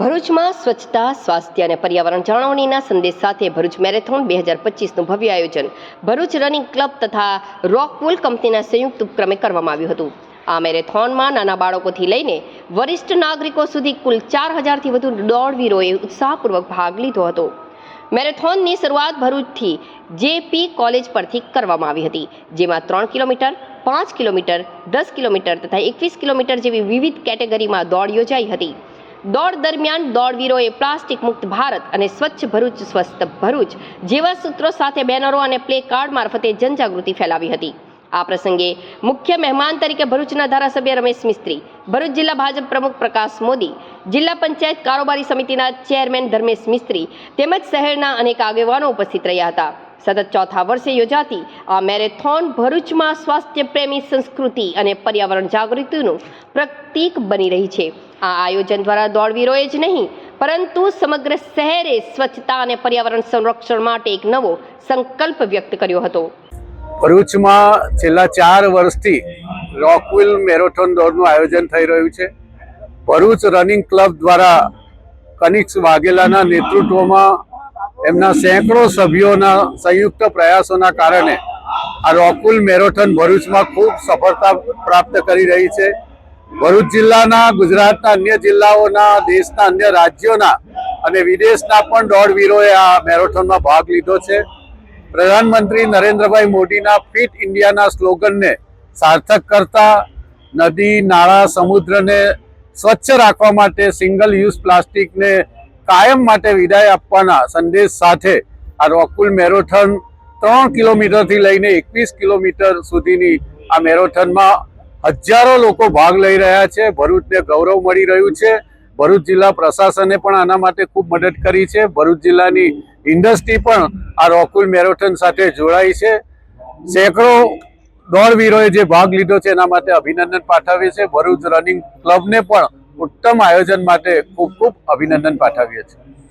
ભરૂચમાં સ્વચ્છતા, સ્વાસ્થ્ય અને પર્યાવરણ જાળવણીના સંદેશ સાથે ભરૂચ મેરેથોન બે હજાર પચીસનું ભવ્ય આયોજન. ભરૂચ રનિંગ ક્લબ તથા રોકપુલ કંપનીના સંયુક્ત ઉપક્રમે કરવામાં આવ્યું હતું. આ મેરેથોનમાં નાના બાળકોથી લઈને વરિષ્ઠ નાગરિકો સુધી કુલ ચાર હજારથી વધુ દોડવીરોએ ઉત્સાહપૂર્વક ભાગ લીધો હતો. મેરેથોનની શરૂઆત ભરૂચથી જેપી કોલેજ પરથી કરવામાં આવી હતી, જેમાં ત્રણ કિલોમીટર, પાંચ કિલોમીટર, દસ કિલોમીટર તથા એકવીસ કિલોમીટર જેવી વિવિધ કેટેગરીમાં દોડ યોજાઈ હતી. દોડ દરમિયાન દોડવીરોએ પ્લાસ્ટિક મુક્ત ભારત અને સ્વચ્છ ભરૂચ, સ્વસ્થ ભરૂચ જેવા સૂત્રો સાથે બેનરો અને પ્લે કાર્ડ મારફતે જનજાગૃતિ ફેલાવી હતી. આ પ્રસંગે મુખ્ય મહેમાન તરીકે ભરૂચના ધારાસભ્ય રમેશ મિસ્ત્રી, ભરૂચ જિલ્લા ભાજપ પ્રમુખ પ્રકાશ મોદી, જિલ્લા પંચાયત કારોબારી સમિતિના ચેરમેન ધર્મેશ મિસ્ત્રી તેમજ શહેરના અનેક આગેવાનો ઉપસ્થિત રહ્યા હતા. સતત ચોથા વર્ષે યોજાતી આ મેરેથોન ભરૂચમાં સ્વાસ્થ્ય પ્રેમી સંસ્કૃતિ અને પર્યાવરણ જાગૃતિનું પ્રતીક બની રહી છે. આ આયોજન દ્વારા દોડવીરોએ જ નહીં, પરંતુ સમગ્ર શહેરે સ્વચ્છતા અને પર્યાવરણ સંરક્ષણ માટે એક નવો સંકલ્પ વ્યક્ત કર્યો હતો. ભરૂચમાં છેલ્લા ચાર વર્ષથી રોકવિલ મેરેથોન દોડનું આયોજન થઈ રહ્યું છે. ભરૂચ રનિંગ ક્લબ દ્વારા કનિક્સ વાઘેલાના નેતૃત્વમાં એમના સેંકડો સભ્યોના સંયુક્ત પ્રયાસોના કારણે આ રોકુલ મેરોથોન ભરૂચમાં ખૂબ સફળતા પ્રાપ્ત કરી રહી છે. ભરૂચ જિલ્લાના, ગુજરાતના અન્ય જિલ્લાઓના, દેશના અન્ય રાજ્યોના અને વિદેશના પણ દોડવીરોએ આ મેરેથોનમાં ભાગ લીધો છે. પ્રધાનમંત્રી નરેન્દ્રભાઈ મોદીના ફિટ ઇન્ડિયાના સ્લોગનને સાર્થક કરતા નદી, નાળા, સમુદ્રને સ્વચ્છ રાખવા માટે સિંગલ યુઝ પ્લાસ્ટિકને કાયમ માટે વિદાય આપવાના સંદેશ સાથે આ રોકુલ મેરોથન ત્રણ કિલોમીટરથી લઈને એકવીસ કિલોમીટર સુધીની આ મેરોથનમાં હજારો લોકો ભાગ લઈ રહ્યા છે. ભરૂચને ગૌરવ મળી રહ્યું છે. ભરૂચ જિલ્લા પ્રશાસને પણ આના માટે ખૂબ મદદ કરી છે. ભરૂચ જિલ્લાની ઇન્ડસ્ટ્રી પણ આ રોકુલ મેરોથન સાથે જોડાઈ છે. સેંકડો દોડવીરોએ જે ભાગ લીધો છે એના માટે અભિનંદન પાઠવીએ છે ભરૂચ રનિંગ ક્લબને પણ ઉત્તમ આયોજન માટે ખૂબ ખૂબ અભિનંદન પાઠવીએ છીએ.